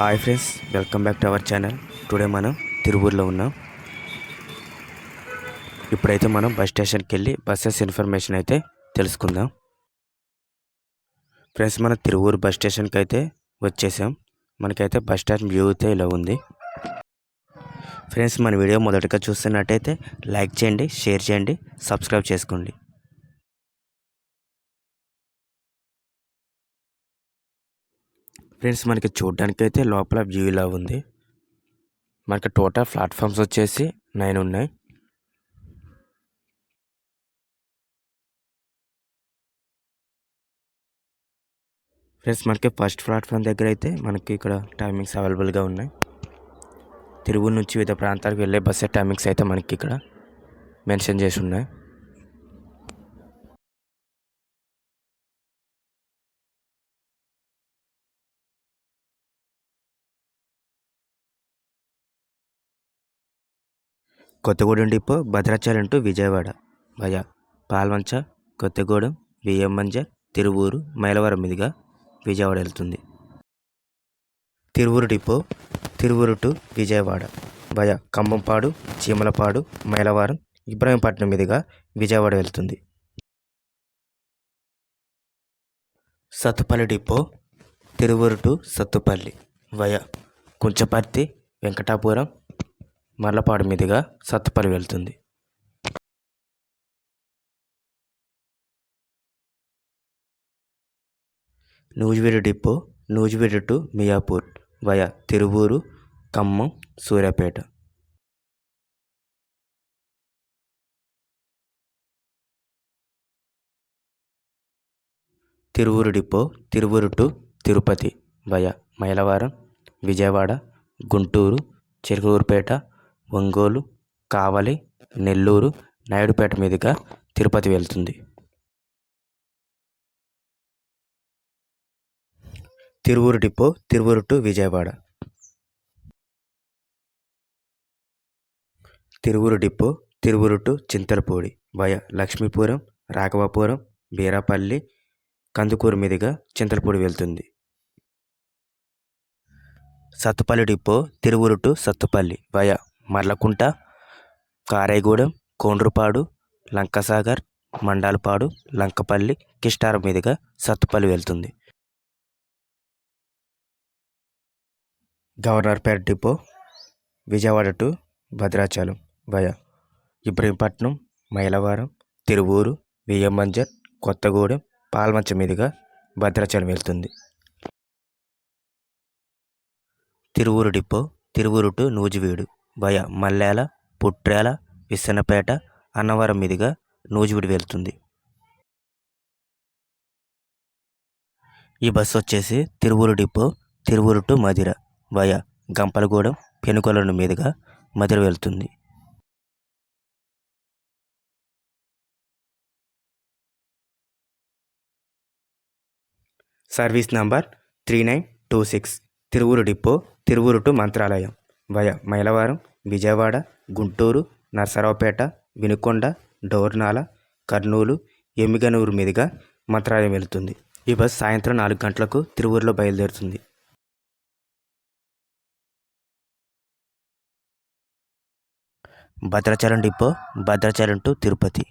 Hi friends welcome back to our channel today మనం తిరువూరులో ఉన్నాం. ఇప్పుడైతే మనం బస్ స్టేషన్కి వెళ్ళి బస్సెస్ ఇన్ఫర్మేషన్ అయితే తెలుసుకుందాం. ఫ్రెండ్స్ మన తిరువూరు బస్ స్టేషన్కి అయితే వచ్చేసాం. మనకైతే బస్ స్టాండ్ వ్యూ అయితే ఇలా ఉంది. ఫ్రెండ్స్ మన వీడియో మొదటగా చూస్తున్నట్టయితే లైక్ చేయండి షేర్ చేయండి సబ్స్క్రైబ్ చేసుకోండి. ఫ్రెండ్స్ మనకి చూడడానికి అయితే లోపల వ్యూ ఇలా ఉంది. మనకి టోటల్ ప్లాట్ఫామ్స్ వచ్చేసి నైన్ ఉన్నాయి. ఫ్రెండ్స్ మనకి ఫస్ట్ ప్లాట్ఫామ్ దగ్గర అయితే మనకి ఇక్కడ టైమింగ్స్ అవైలబుల్గా ఉన్నాయి. తిరుగు నుంచి వివిధ ప్రాంతాలకు వెళ్ళే బస్సు టైమింగ్స్ అయితే మనకి ఇక్కడ మెన్షన్ చేసి ఉన్నాయి. Kothagudem depot Bhadrachalam to Vijayawada. Via. Palvancha Kothagudem VM Banjar Tiruvuru Mylavaram మీదుగా విజయవాడ వెళ్తుంది. Tiruvuru depot Tiruvuru to Vijayawada. Via. Kambampadu Chimalapadu Mylavaram Ibrahimpatnam మీదుగా విజయవాడ వెళ్తుంది. Sathupalli depot Tiruvuru to Sathupalli. Via Kunchaparthi Venkatapuram Marlapadu మీదుగా సత్తుపల్లి వెళ్తుంది. Nuzvid depot Nuzvid to Miyapur via Tiruvuru Khammam Suryapet. Tiruvuru depot Tiruvuru to Tirupati via Mylavaram Vijayawada Guntur Chirukurupeta Ongole Kavali Nellore Naidupeta మీదుగా తిరుపతి వెళ్తుంది. Tiruvuru depot Tiruvuru to Vijayawada. Tiruvuru depot Tiruvuru to Chintalapudi via Lakshmipuram Raghavapuram Beerapalli Kandukuru మీదుగా చింతలపూడి వెళ్తుంది. Sathupalli depot Tiruvuru to Sathupalli via Marlakunta Karaigudem Kondrupadu Lankasagar Mandalapadu Lankapalli Kistaram మీదుగా సత్తుపల్లి వెళ్తుంది. Governorpet depot Vijayawada to Bhadrachalam via. Ibrahimpatnam Mylavaram Tiruvuru VM Banjar Kothagudem Palvancha మీదుగా భద్రాచలం వెళ్తుంది. Tiruvuru depot Tiruvuru to Nuzvid. Via Mallela Putrela Vissannapeta Annavaram మీదుగా నూజివీడు వెళ్తుంది. ఈ bus వచ్చేసి Tiruvuru depot Tiruvuru to Madira via Gampalagudem Penukolanu మీదుగా మదిర వెళ్తుంది. Service number three nine two six. Tiruvuru depot Tiruvuru to Mantralayam. Via Mylavaram Vijayawada Guntur Narasaraopet Vinukonda Dornala Kurnool Yemmiganur మీదుగా మంత్రాలయం వెళుతుంది. ఈ bus సాయంత్రం నాలుగు గంటలకు తిరువూరులో బయలుదేరుతుంది. Bhadrachalam depot Bhadrachalam to Tirupati.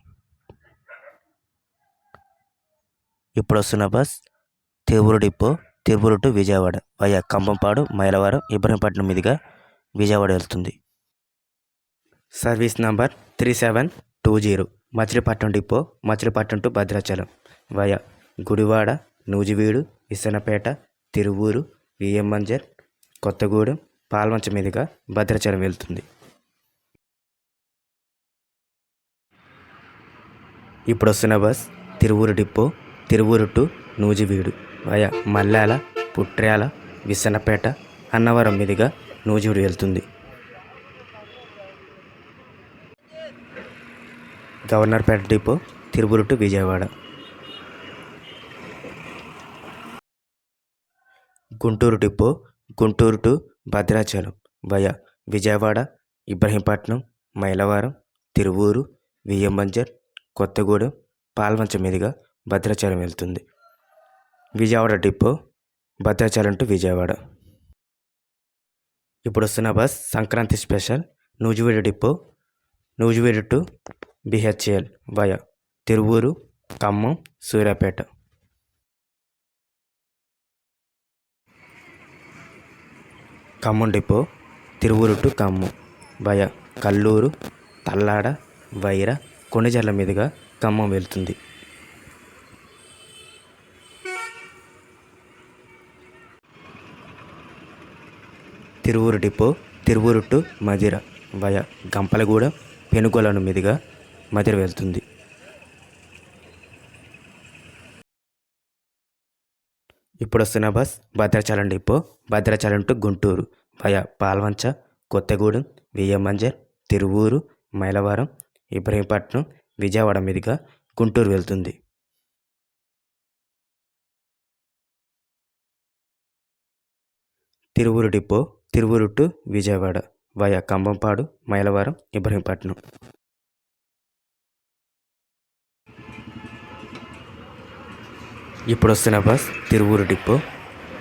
ఇప్పుడు వస్తున్న bus Tiruvuru depot Tiruvuru to Vijayawada via Kambampadu Mylavaram Ibrahimpatnam మీదుగా విజయవాడ వెళ్తుంది. Service number three seven two zero. Machilipatnam depot Machilipatnam to Bhadrachalam. Via Gudivada Nuzvid Vissannapeta Tiruvuru VM Banjar Kothagudem Palvancha మీదుగా భద్రాచలం వెళ్తుంది. ఇప్పుడు వస్తున్న bus Tiruvuru depot Tiruvuru to Nuzvid. Via Mallela Putrela Vissannapeta Annavaram మీదుగా నూజివీడు వెళ్తుంది. Governorpet depot Tiruvuru to Vijayawada. Guntur depot Guntur to Bhadrachalam via Vijayawada Ibrahimpatnam Mylavaram Tiruvuru VM Banjar Kothagudem Palvancha మీదుగా భద్రాచలం వెళ్తుంది. Vijayawada depot Bhadrachalam to Vijayawada. ఇప్పుడు వస్తున్న bus Sankranti special Nuzvid depot Nuzvid to BHEL via Tiruvuru Khammam Suryapet. Khammam depot Tiruvuru to Khammam via Kallur Tallada Wyra Kondajarla మీదుగా ఖమ్మం వెళ్తుంది. Tiruvuru depot Tiruvuru to Madira via Gampalaguda Penugolanu మీదుగా మదిర వెళ్తుంది. ఇప్పుడు వస్తున్న bus Bhadrachalam depot Bhadrachalam to Guntur via Palvancha Kothagudem VM Banjar Tiruvuru Mylavaram Ibrahimpatnam Vijayawada మీదుగా గుంటూరు వెళ్తుంది. Tiruvuru depot Tiruvuru to Vijayawada via Kambampadu Mylavaram Ibrahimpatnam. ఇప్పుడు వస్తున్న bus Tiruvuru depot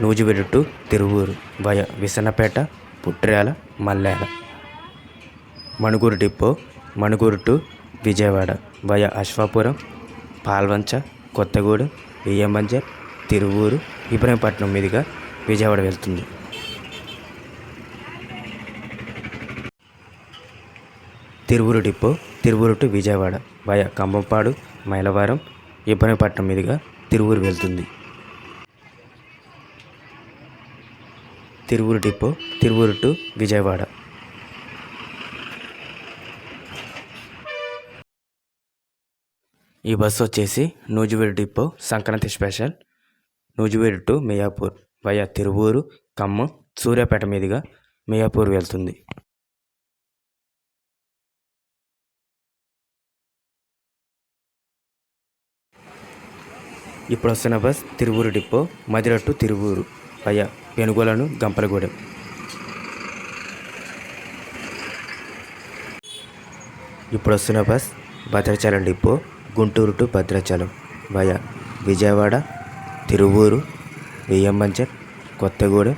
Nuzvid to Tiruvuru via Vissannapeta Putrela Mallela. Manuguru depot Manuguru to Vijayawada via Ashwapuram Palvancha Kothagudem VM Banjar Tiruvuru Ibrahimpatnam మీదుగా విజయవాడ వెళ్తుంది. Tiruvuru depot Tiruvuru to Vijayawada via Kambampadu Mylavaram Ibrahimpatnam మీదుగా తిరువూరు వెళ్తుంది. Tiruvuru depot Tiruvuru to Vijayawada. ఈ bus వచ్చేసి Nuzvid depot Sankranti special. Nuzvid to Miyapur via Tiruvuru Khammam Suryapet మీదుగా మియాపూర్ వెళ్తుంది. ఇప్పుడు వస్తున్న bus Tiruvuru depot Madira to Tiruvuru. Via Penugolanu Gampalagudem. ఇప్పుడు వస్తున్న bus Bhadrachalam depot Guntur to Bhadrachalam. Via Vijayawada Tiruvuru VM Banjar Kothagudem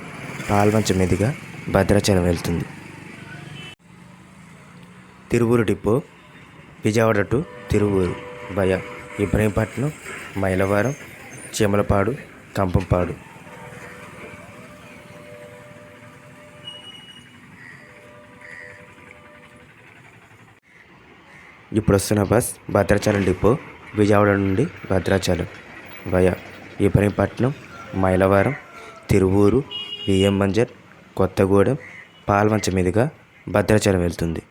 Palvancha మీదుగా భద్రాచలం వెళ్తుంది. Tiruvuru depot Vijayawada to Tiruvuru. Via Ibrahimpatnam Mylavaram Cheemalapadu Kambampadu. ఇప్పుడు వస్తున్న bus Bhadrachalam depot Vijayawada నుండి Bhadrachalam via Ibrahimpatnam Mylavaram Tiruvuru బియ్యం మంజర్ కొత్తగూడెం పాల్వంచ మీదుగా భద్రాచలం వెళ్తుంది.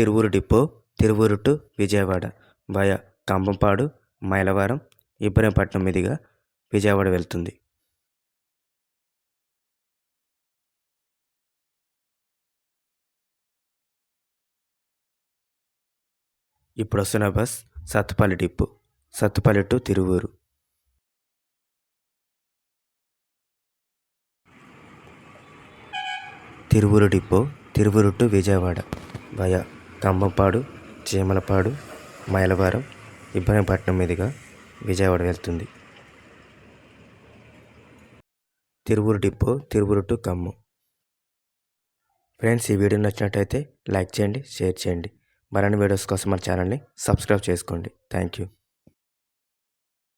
Tiruvuru depot Tiruvuru to Vijayawada via Kambampadu Mylavaram Ibrahimpatnam మీదుగా విజయవాడ వెళ్తుంది. ఇప్పుడు వస్తున్న bus Sathupalli depot Sathupalli to Tiruvuru. Tiruvuru depot Tiruvuru to Vijayawada via Kambampadu Chimalapadu Mylavaram Ibrahimpatnam మీదుగా విజయవాడ వెళ్తుంది. Tiruvuru depot Tiruvuru to Khammam. Friends ఈ video నచ్చినట్టయితే like చేయండి share చేయండి. మరిన్ని వీడియోస్ కోసం మన ఛానల్ని సబ్స్క్రైబ్ చేసుకోండి. Thank you.